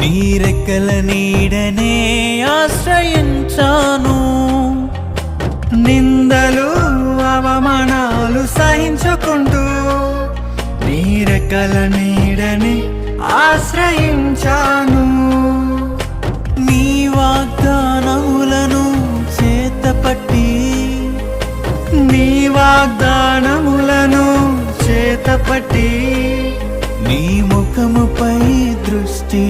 నీరెక్కల నీడనే ఆశ్రయించాను. నిందలు అవమానాలు సహించుకుంటూ నీరెక్కల నీడని ఆశ్రయించాను. నీ వాగ్దానములను చేతపట్టి నీ వాగ్దాన